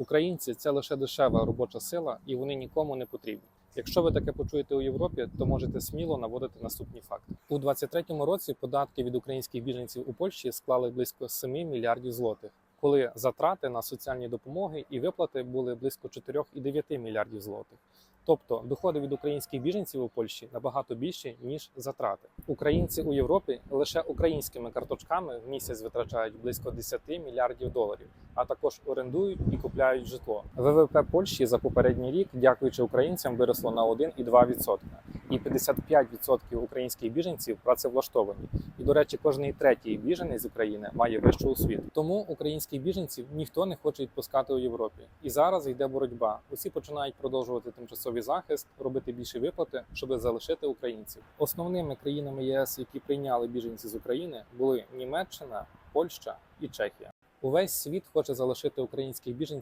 Українці це лише дешева робоча сила, і вони нікому не потрібні. Якщо ви таке почуєте у Європі, то можете сміло наводити наступні факти. У 2023 році податки від українських біженців у Польщі склали близько 7 мільярдів злотих, коли затрати на соціальні допомоги і виплати були близько 4,9 мільярдів злотих. Тобто доходи від українських біженців у Польщі набагато більші ніж затрати. Українці у Європі лише українськими карточками в місяць витрачають близько 10 мільярдів доларів, а також орендують і купляють житло. ВВП Польщі за попередній рік, дякуючи українцям, виросло на 1,2%. І 55% українських біженців працевлаштовані. І, до речі, кожний третій біженець з України має вищу освіту. Тому українських біженців ніхто не хоче відпускати у Європі. І зараз йде боротьба. Усі починають продовжувати тимчасовий захист, робити більші виплати, щоб залишити українців. Основними країнами ЄС, які прийняли біженців з України, були Німеччина, Польща і Чехія. Увесь світ хоче залишити українських біженців